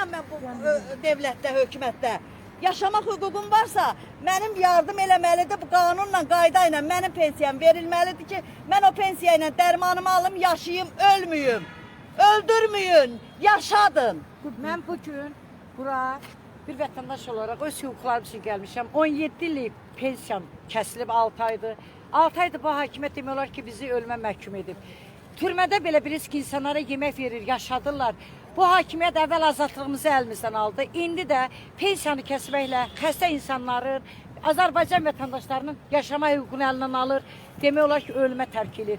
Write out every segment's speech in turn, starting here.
ilə mən bu dövlətdə, hökumətdə yaşamaq hüququm varsa, mənim yardım eləməlidir bu qanunla, qayda ilə mənim pensiyam verilməlidir ki, mən o pensiya ilə dərmanımı alım, yaşayım, ölməyim. Öldürməyin, yaşadın. Mən bu gün bura bir vətəndaş olaraq öz hüquqlarım üçün gəlmişəm. 17 illik pensiyam kəsilib 6 aydır. 6 aydır bu hakimiyyət demək ki, bizi ölümə məhkum edib. Türmədə belə bilirsiniz ki, insanlara yemək verir, yaşadırlar. Bu hakimiyyət əvvəl azadlığımızı əlimizdən aldı. İndi də pensiyanı kəsməklə xəstə insanların, Azərbaycan vətəndaşlarının yaşama hüququnu əlindən alır. Demək olar ki, ölümə tərk edir.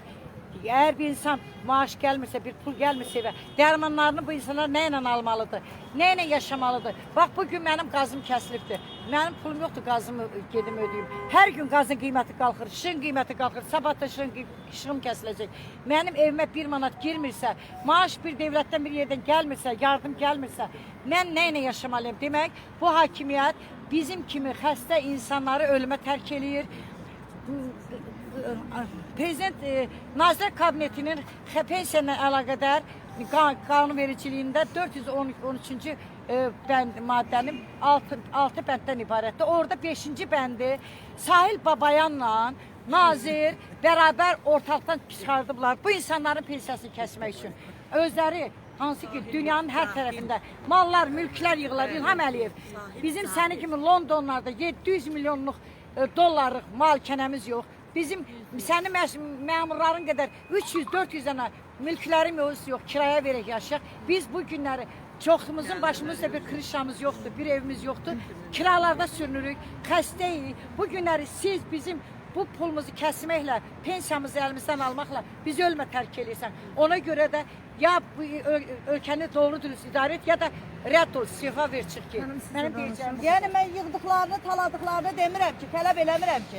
Eğer bir insan maaş gelmirse, bir pul gelmirse ve dermanlarını bu insanlar neyle almalıdır? Neyle yaşamalıdır? Bak bugün benim gazım kesilipti. Benim pulum yoktu gazımı gedim ödeyeyim. Her gün gazın kıymeti kalkır, şın kıymeti kalkır. Sabah da şın, şın kesilecek. Benim evime bir manat girmirse, maaş bir devletten bir yerden gelmirse, yardım gelmirse, ben neyle yaşamalıyım? Demek bu hakimiyet bizim kimi xəstə insanları ölümə tərk eləyir. Prezident e, Nazirlər Kabinetinin xe- pensiya ilə əlaqədar qan- qanunvericiliyində 413-cü e, bənd maddənin 6 6 bənddən ibarətdir. Orada 5-ci bəndi Sahil Babayanla nazir bərabər ortalıqdan çıxardıblar. Bu insanların pensiyasını kəsmək üçün. Özləri hansı ki dünyanın hər tərəfində mallar, mülklər yığılar. İlham Əliyev bizim səni kimi Londonlarda 700 milyonluq e, dollarlıq mal kənəmiz yox. Bizim sənin məş- məmurların qədər 300-400 dənə mülklərim yox, yox, kiraya verək yaşayaq. Biz bu günləri çoxumuzun başımızda bir krişamız yoxdur, bir evimiz yoxdur. Kiralarda sürünürük, xəstəyik. Bu günləri siz bizim bu pulumuzu kəsməklə, pensiyamızı əlimizdən almaqla bizi ölmə tərk edirsən. Ona görə də ya bu öl ölkəni doğru dürüst idarə et ya da rədd ol, istifa ver çıx ki. Mənim deyəcəyim Yəni mən yığdıqlarını, taladıqlarını demirəm ki, tələb eləmirəm ki.